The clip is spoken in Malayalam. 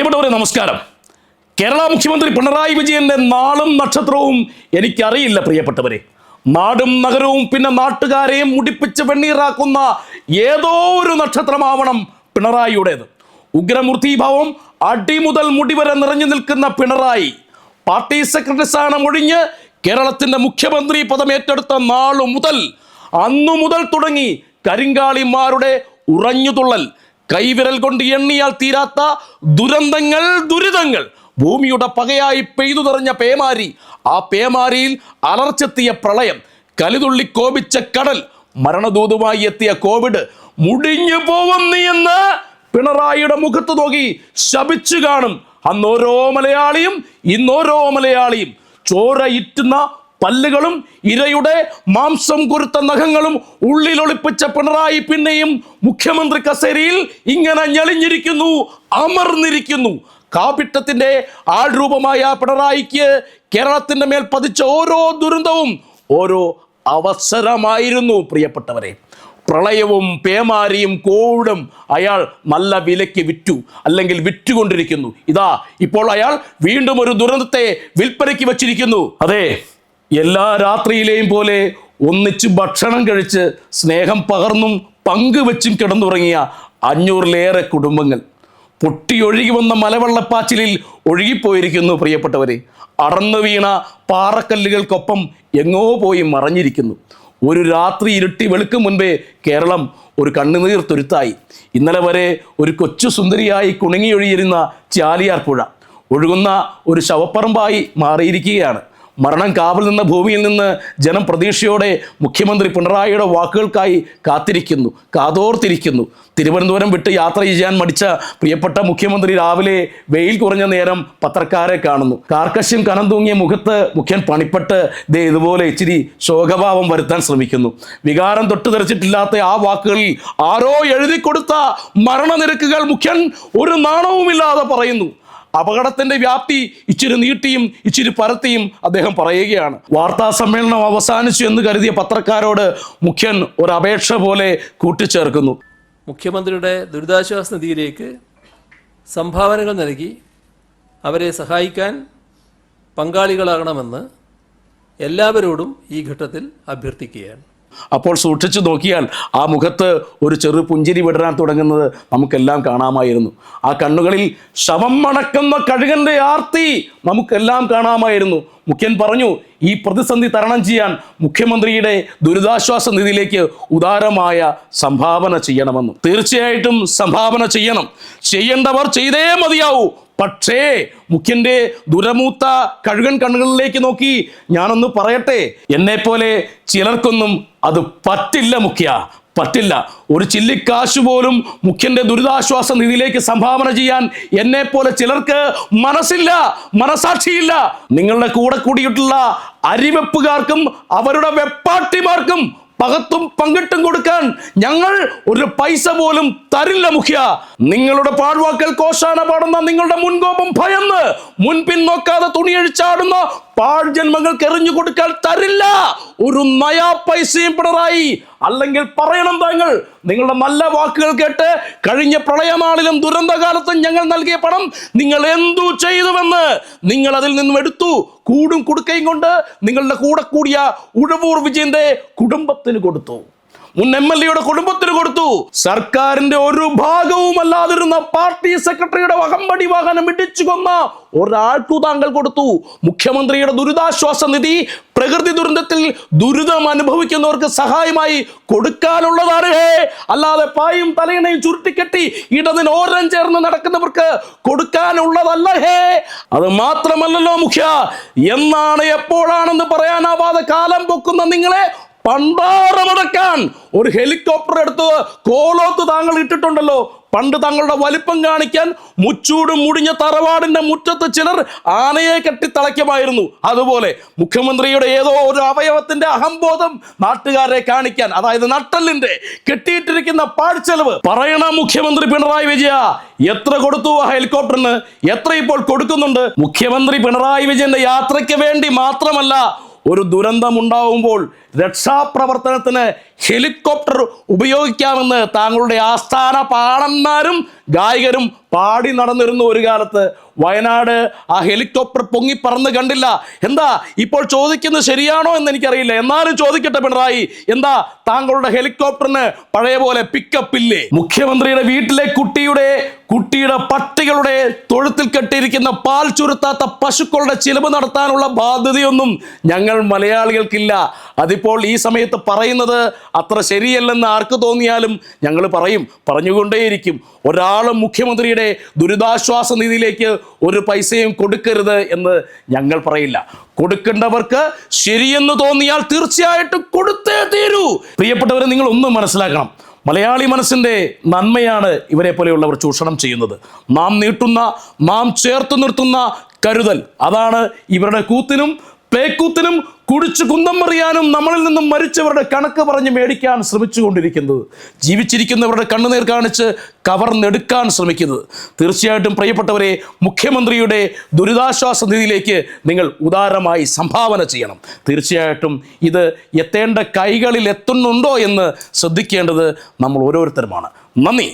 പ്രിയപ്പെട്ടവരെ നമസ്കാരം. കേരള മുഖ്യമന്ത്രി പിണറായി വിജയന്റെ നാളും നക്ഷത്രവും എനിക്കറിയില്ല പ്രിയപ്പെട്ടവരെ. നാടും നഗരവും പിന്നെ നാട്ടുകാരെയും മുടിപ്പിച്ച് വെണ്ണീറാക്കുന്ന ഏതോ ഒരു നക്ഷത്രമാവണം പിണറായിയുടേത്. ഉഗ്രമൂർത്തിഭാവം മുടി വരെ നിറഞ്ഞു നിൽക്കുന്ന പിണറായി. പാർട്ടി സെക്രട്ടറി സ്ഥാനം ഒഴിഞ്ഞ് കേരളത്തിന്റെ മുഖ്യമന്ത്രി പദം ഏറ്റെടുത്ത നാളു മുതൽ അന്നു മുതൽ തുടങ്ങി കരിങ്കാളിമാരുടെ ഉറഞ്ഞുതുള്ളൽ. കൈവിരൽ കൊണ്ട് എണ്ണിയാൽ തീരാത്ത ദുരന്തങ്ങൾ ദുരിതങ്ങൾ. ഭൂമിയുടെ പകയായി പെയ്തു നിറഞ്ഞ പേമാരി ആ പേമാരിയിൽ അലർച്ചെത്തിയ പ്രളയം കലിതുള്ളി കോപിച്ച കടൽ മരണദൂതുമായി എത്തിയ കോവിഡ് മുടിഞ്ഞു പോവും നീ എന്ന് പിണറായിയുടെ മുഖത്ത് നോക്കി ശപിച്ചു കാണും. അന്നോരോ മലയാളിയും ഇന്നോരോ മലയാളിയും ചോര ഇറ്റുന്ന പല്ലുകളും ഇരയുടെ മാംസം കുരുത്ത നഖങ്ങളും ഉള്ളിലൊളിപ്പിച്ച പിണറായി പിന്നെയും മുഖ്യമന്ത്രി കസേരയിൽ ഇങ്ങനെ ഞെളിഞ്ഞിരിക്കുന്നു അമർന്നിരിക്കുന്നു. കാപിട്ടത്തിന്റെ ആൾരൂപമായ പിണറായിക്ക് കേരളത്തിന്റെ മേൽ പതിച്ച ഓരോ ദുരന്തവും ഓരോ അവസരമായിരുന്നു പ്രിയപ്പെട്ടവരെ. പ്രളയവും പേമാരിയും കോവിഡും അയാൾ നല്ല വിലയ്ക്ക് വിറ്റു അല്ലെങ്കിൽ വിറ്റുകൊണ്ടിരിക്കുന്നു. ഇതാ ഇപ്പോൾ അയാൾ വീണ്ടും ഒരു ദുരന്തത്തെ വിൽപ്പനയ്ക്ക് വച്ചിരിക്കുന്നു. അതെ എല്ലാ രാത്രിയിലെയും പോലെ ഒന്നിച്ച് ഭക്ഷണം കഴിച്ച് സ്നേഹം പകർന്നും പങ്കുവെച്ചും കിടന്നുറങ്ങിയ അഞ്ഞൂറിലേറെ കുടുംബങ്ങൾ. പൊട്ടിയൊഴുകി വന്ന മലവെള്ളപ്പാച്ചിലിൽ ഒഴുകിപ്പോയിരിക്കുന്നു പ്രിയപ്പെട്ടവരെ. അടർന്നു വീണ പാറക്കല്ലുകൾക്കൊപ്പം എങ്ങോ പോയി മറഞ്ഞിരിക്കുന്നു. ഒരു രാത്രി ഇരുട്ടി വെളുക്കും മുൻപേ കേരളം ഒരു കണ്ണുനീർ തുരുത്തായി. ഇന്നലെ വരെ ഒരു കൊച്ചു സുന്ദരിയായി കുണുങ്ങിയൊഴിയിരുന്ന ചാലിയാർ പുഴ ഒഴുകുന്ന ഒരു ശവപ്പറമ്പായി മാറിയിരിക്കുകയാണ്. മരണം കാവൽ നിന്ന ഭൂമിയിൽ നിന്ന് ജനം പ്രതീക്ഷയോടെ മുഖ്യമന്ത്രി പിണറായിയുടെ വാക്കുകൾക്കായി കാത്തിരിക്കുന്നു കാതോർത്തിരിക്കുന്നു. തിരുവനന്തപുരം വിട്ട് യാത്ര ചെയ്യാൻ മടിച്ച പ്രിയപ്പെട്ട മുഖ്യമന്ത്രി രാവിലെ വെയിൽ കുറഞ്ഞ നേരം പത്രക്കാരെ കാണുന്നു. കാർക്കശ്യം കനം തൂങ്ങിയ മുഖത്ത് മുഖ്യൻ പണിപ്പെട്ട് ദേ ഇതുപോലെ ഇച്ചിരി ശോകഭാവം വരുത്താൻ ശ്രമിക്കുന്നു. വികാരം തൊട്ട് തെറിച്ചിട്ടില്ലാത്ത ആ വാക്കുകളിൽ ആരോ എഴുതി കൊടുത്ത മരണനിരക്കുകൾ മുഖ്യൻ ഒരു നാണവുമില്ലാതെ പറയുന്നു. അപകടത്തിന്റെ വ്യാപ്തി ഇച്ചിരി നീട്ടിയും ഇച്ചിരി പരത്തിയും അദ്ദേഹം പറയുകയാണ്. വാർത്താ സമ്മേളനം അവസാനിച്ചു എന്ന് കരുതിയ പത്രക്കാരോട് മുഖ്യൻ ഒരു അപേക്ഷ പോലെ കൂട്ടിച്ചേർക്കുന്നു. മുഖ്യമന്ത്രിയുടെ ദുരിതാശ്വാസ നിധിയിലേക്ക് സംഭാവനകൾ നൽകി അവരെ സഹായിക്കാൻ പങ്കാളികളാകണമെന്ന് എല്ലാവരോടും ഈ ഘട്ടത്തിൽ അഭ്യർത്ഥിക്കുകയാണ്. അപ്പോൾ സൂക്ഷിച്ചു നോക്കിയാൽ ആ മുഖത്ത് ഒരു ചെറു പുഞ്ചിരി വിടരാൻ തുടങ്ങുന്നത് നമുക്കെല്ലാം കാണാമായിരുന്നു. ആ കണ്ണുകളിൽ ശവം മണക്കുന്ന കഴുകന്റെ ആർത്തി നമുക്കെല്ലാം കാണാമായിരുന്നു. മുഖ്യൻ പറഞ്ഞു ഈ പ്രതിസന്ധി തരണം ചെയ്യാൻ മുഖ്യമന്ത്രിയുടെ ദുരിതാശ്വാസ നിധിയിലേക്ക് ഉദാരമായ സംഭാവന ചെയ്യണമെന്ന്. തീർച്ചയായിട്ടും സംഭാവന ചെയ്യണം. ചെയ്യേണ്ടവർ ചെയ്തേ മതിയാവൂ. പക്ഷേ മുഖ്യന്റെ ദുരമൂത്ത കഴുകൻ കണ്ണുകളിലേക്ക് നോക്കി ഞാനൊന്ന് പറയട്ടെ? എന്നെ പോലെ ചിലർക്കൊന്നും അത് പറ്റില്ല മുഖ്യ. പറ്റില്ല. ഒരു ചില്ലിക്കാശ് പോലും മുഖ്യന്റെ ദുരിതാശ്വാസ നിധിയിലേക്ക് സംഭാവന ചെയ്യാൻ എന്നെ പോലെ ചിലർക്ക് മനസ്സില്ല മനസാക്ഷിയില്ല. നിങ്ങളുടെ കൂടെ കൂടിയിട്ടുള്ള അരിവെപ്പുകാർക്കും അവരുടെ വെപ്പാട്ടിമാർക്കും പകത്തും പങ്കിട്ടും കൊടുക്കാൻ ഞങ്ങൾ ഒരു പൈസ പോലും തരില്ല മുഖ്യ. നിങ്ങളുടെ പാഴ്വാക്കൽ കോശാന പാടുന്ന നിങ്ങളുടെ മുൻകോപം ഭയന്ന് മുൻപിൻ നോക്കാതെ തുണിയഴിച്ചാടുന്ന പാഴ്ജന്മങ്ങൾക്ക് എറിഞ്ഞു കൊടുക്കാൻ തരില്ല. ഒരു നയാ പൈസയും പിണറായി. അല്ലെങ്കിൽ പറയണം താങ്കൾ നിങ്ങളുടെ നല്ല വാക്കുകൾ കേട്ട് കഴിഞ്ഞ പ്രളയനാളിലും ദുരന്തകാലത്തും ഞങ്ങൾ നൽകിയ പണം നിങ്ങൾ എന്തു ചെയ്തുവെന്ന് നിങ്ങൾ അതിൽ നിന്നും എടുത്തു. കൂടും കുടുക്കയും കൊണ്ട് നിങ്ങളുടെ കൂടെ കൂടിയ ഉഴവൂർ വിജയന്റെ കുടുംബത്തിന് കൊടുത്തു. മുൻ എം എൽ എയുടെ കുടുംബത്തിന് കൊടുത്തു. സർക്കാരിന്റെ ഒരു ഭാഗവും അല്ലാതിരുന്ന പാർട്ടി സെക്രട്ടറിയുടെ വകമ്പടി വാഹനം ഇടിച്ചു കൊന്ന ഒരാൾക്കു താങ്കൾ കൊടുത്തു. മുഖ്യമന്ത്രിയുടെ ദുരിതാശ്വാസ നിധി പ്രകൃതി ദുരന്തത്തിൽ ദുരിതം അനുഭവിക്കുന്നവർക്ക് സഹായമായി കൊടുക്കാനുള്ളതാണ്. ഹേ അല്ലാതെ പായും തലയിണയും ചുരുട്ടിക്കെട്ടി ഇടതിന് ഓരം ചേർന്ന് നടക്കുന്നവർക്ക് കൊടുക്കാനുള്ളതല്ല. ഹേ അത് മാത്രമല്ലല്ലോ മുഖ്യ എന്നാണ് എപ്പോഴാണെന്ന് പറയാനാവാതെ കാലം പൊക്കുന്ന നിങ്ങളെ പണ്ടാറമടക്കാൻ ഒരു ഹെലികോപ്റ്റർ എടുത്ത് കോലോത്ത് താങ്കൾ ഇട്ടിട്ടുണ്ടല്ലോ. പണ്ട് തങ്ങളുടെ വലിപ്പം കാണിക്കാൻ മുച്ചൂടും മുടിഞ്ഞ തറവാടിന്റെ മുറ്റത്ത് ചിലർ ആനയെ കെട്ടി തളയ്ക്കുമായിരുന്നു അതുപോലെ മുഖ്യമന്ത്രിയുടെ ഏതോ ഒരു അവയവത്തിന്റെ അഹംബോധം നാട്ടുകാരെ കാണിക്കാൻ അതായത് നട്ടലിന്റെ കെട്ടിയിട്ടിരിക്കുന്ന പാഴ്ചെലവ്. പറയണ മുഖ്യമന്ത്രി പിണറായി വിജയ എത്ര കൊടുത്തു ആ ഹെലികോപ്റ്ററിന്? എത്ര ഇപ്പോൾ കൊടുക്കുന്നുണ്ട്? മുഖ്യമന്ത്രി പിണറായി വിജയന്റെ യാത്രയ്ക്ക് വേണ്ടി മാത്രമല്ല ഒരു ദുരന്തം ഉണ്ടാവുമ്പോൾ രക്ഷാപ്രവർത്തനത്തിന് ഹെലികോപ്റ്റർ ഉപയോഗിക്കാമെന്ന് താങ്കളുടെ ആസ്ഥാന പാടന്മാരും ഗായകരും പാടി നടന്നിരുന്നു ഒരു കാലത്ത്. വയനാട് ആ ഹെലികോപ്റ്റർ പൊങ്ങി പറന്ന് കണ്ടില്ല. എന്താ? ഇപ്പോൾ ചോദിക്കുന്നത് ശരിയാണോ എന്ന് എനിക്കറിയില്ല. എന്നാലും ചോദിക്കട്ടെ പിണറായി. എന്താ? താങ്കളുടെ ഹെലികോപ്റ്ററിന് പഴയ പോലെ പിക്കപ്പ് ഇല്ലേ? മുഖ്യമന്ത്രിയുടെ വീട്ടിലെ കുട്ടിയുടെ കുട്ടിയുടെ പട്ടികളുടെ തൊഴുത്തിൽ കെട്ടിയിരിക്കുന്ന പാൽ ചുരുത്താത്ത പശുക്കളുടെ ചിലവ് നടത്താനുള്ള ബാധ്യതയൊന്നും ഞങ്ങൾ മലയാളികൾക്കില്ല. അതിപ്പോൾ ഈ സമയത്ത് പറയുന്നത് അത്ര ശരിയല്ലെന്ന് ആർക്ക് തോന്നിയാലും ഞങ്ങൾ പറയും. പറഞ്ഞുകൊണ്ടേയിരിക്കും. ഒരാളും മുഖ്യമന്ത്രിയുടെ ദുരിതാശ്വാസ നിധിയിലേക്ക് ഒരു പൈസയും കൊടുക്കരുത് എന്ന് ഞങ്ങൾ പറയില്ല. കൊടുക്കേണ്ടവർക്ക് ശരിയെന്ന് തോന്നിയാൽ തീർച്ചയായിട്ടും കൊടുത്തേ തീരൂ. പ്രിയപ്പെട്ടവരെ നിങ്ങൾ ഒന്നും മനസ്സിലാക്കണം. മലയാളി മനസ്സിന്റെ നന്മയാണ് ഇവരെ പോലെയുള്ളവർ ചൂഷണം ചെയ്യുന്നത്. നാം നീട്ടുന്ന നാം ചേർത്ത് നിർത്തുന്ന കരുതൽ. അതാണ് ഇവരുടെ കൂത്തിനും പേക്കൂത്തിനും കുടിച്ചു കുന്തം മറിയാനും നമ്മളിൽ നിന്നും മരിച്ചവരുടെ കണക്ക് പറഞ്ഞ് മേടിക്കാൻ ശ്രമിച്ചുകൊണ്ടിരിക്കുന്നത്. ജീവിച്ചിരിക്കുന്നവരുടെ കണ്ണുനീർ കാണിച്ച് കവർന്നെടുക്കാൻ ശ്രമിക്കുന്നത്. തീർച്ചയായിട്ടും പ്രിയപ്പെട്ടവരെ മുഖ്യമന്ത്രിയുടെ ദുരിതാശ്വാസ നിധിയിലേക്ക് നിങ്ങൾ ഉദാരമായി സംഭാവന ചെയ്യണം. തീർച്ചയായിട്ടും ഇത് എത്തേണ്ട കൈകളിൽ എത്തുന്നുണ്ടോ എന്ന് ശ്രദ്ധിക്കേണ്ടത് നമ്മൾ ഓരോരുത്തരുമാണ്. നന്ദി.